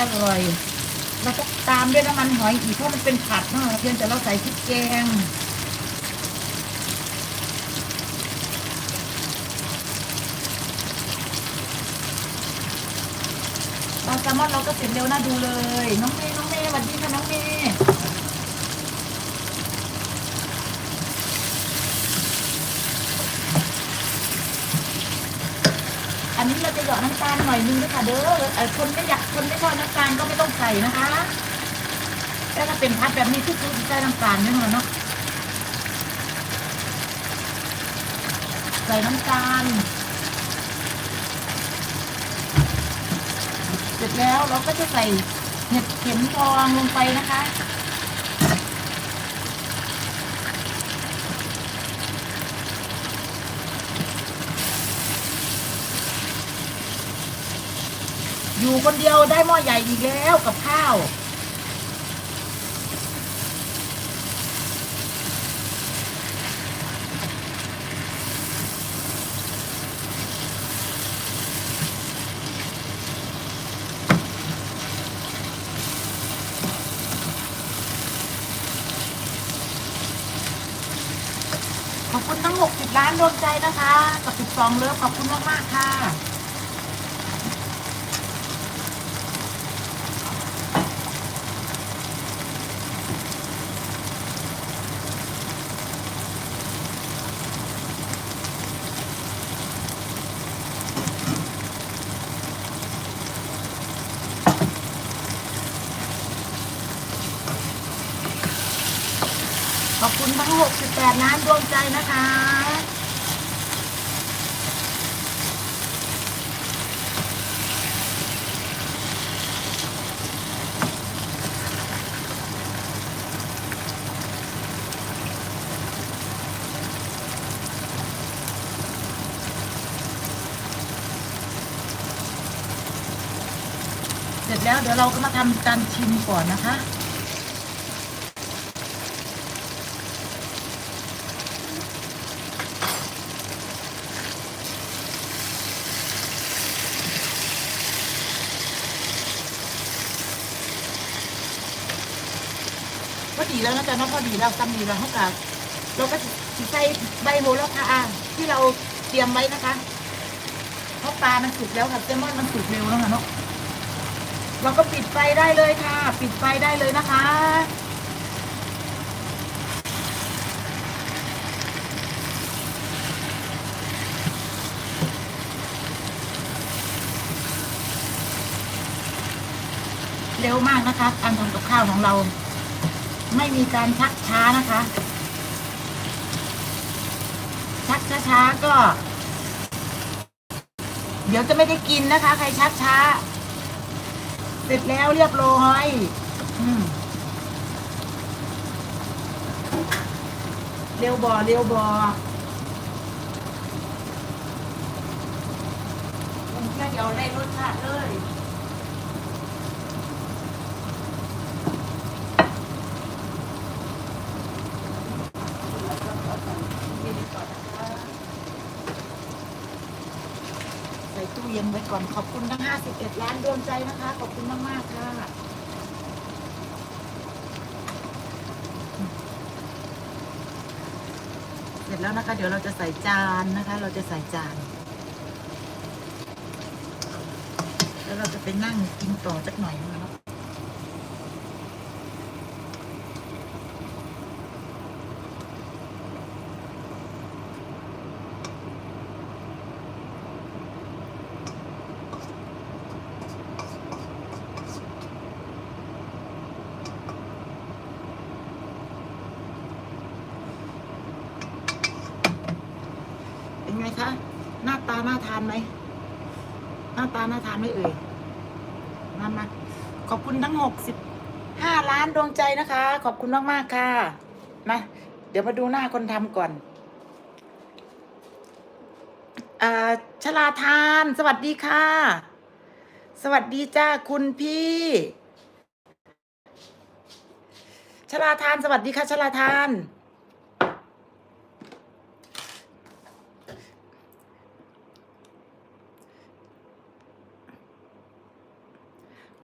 อร่อยเราก็ตามด้วยน้ำมันหอยอีกเพราะมันเป็นผัดเนาะเพียงแต่เราใส่พริกแกงปลาแซลมอนเราก็เสร็จเร็วน่าดูเลย น้องเมย์น้องเมย์สวัสดีค่ะน้องเมย์ อันนี้เราะน้ำตาลหน่อยนึงด้วยค่ะเด้อเออคนไม่อยากคนไม่ชอบน้ำตาลก็ไม่ต้องใส่นะคะแต่ถ้าเป็นพัดแบบนี้คือคือใส่น้ำตาลนิดหน่อยเนาะใส่น้ำตาลเสร็จแล้วเราก็จะใส่เห็ดเข็มทองลงไปนะคะ อยู่คนเดียวได้หม้อใหญ่อีกแล้วกับข้าว ขอบคุณทั้ง 60 ล้านดวงใจนะคะ กับ 12 เลิฟขอบคุณมาก ๆ ค่ะ ขอบคุณทั้ง 68ล้านดวงใจนะคะ เสร็จแล้วเดี๋ยวเราก็มาทำการชิมก่อนนะคะ พอดีแล้วนะจ๊ะเนาะพอดีแล้วซ้ำดีแล้วเท่ากับเราก็สิใส่ใบโหระพาที่เราเตรียมไว้นะคะเพราะปลามันสุกแล้วค่ะแซลมอนมันสุกเร็วแล้วค่ะเนาะเราก็ปิดไฟได้เลยค่ะ ปิดไฟได้เลยนะคะเร็วมากนะคะการทำกับข้าวของเรา ไม่มีการชักช้านะคะ ชักช้าๆก็ เดี๋ยวจะไม่ได้กินนะคะ ใครชักช้า เสร็จแล้วเรียบร้อยอืมเร็วบอเร็วบอมันแค่เดียวได้รสชาติเลย ใส่ตู้เย็นไว้ก่อนขอบคุณทั้ง 51 ล้านดวงใจนะคะ ขอบคุณมากๆค่ะเสร็จแล้วนะคะ เดี๋ยวเราจะใส่จานนะคะ เราจะใส่จาน แล้วเราจะไปนั่งกินต่อสักหน่อยนะคะ เป็นไงคะ หน้าตาน่าทานไหม หน้าตาน่าทานไหมเอ่ยมามาขอบคุณทั้งหกสิบห้าล้านดวงใจนะคะ ขอบคุณมากๆค่ะมาเดี๋ยวมาดูหน้าคนทำก่อนอ่าชลาทาน สวัสดีค่ะ สวัสดีจ้าคุณพี่ชลาทาน สวัสดีค่ะชลาทาน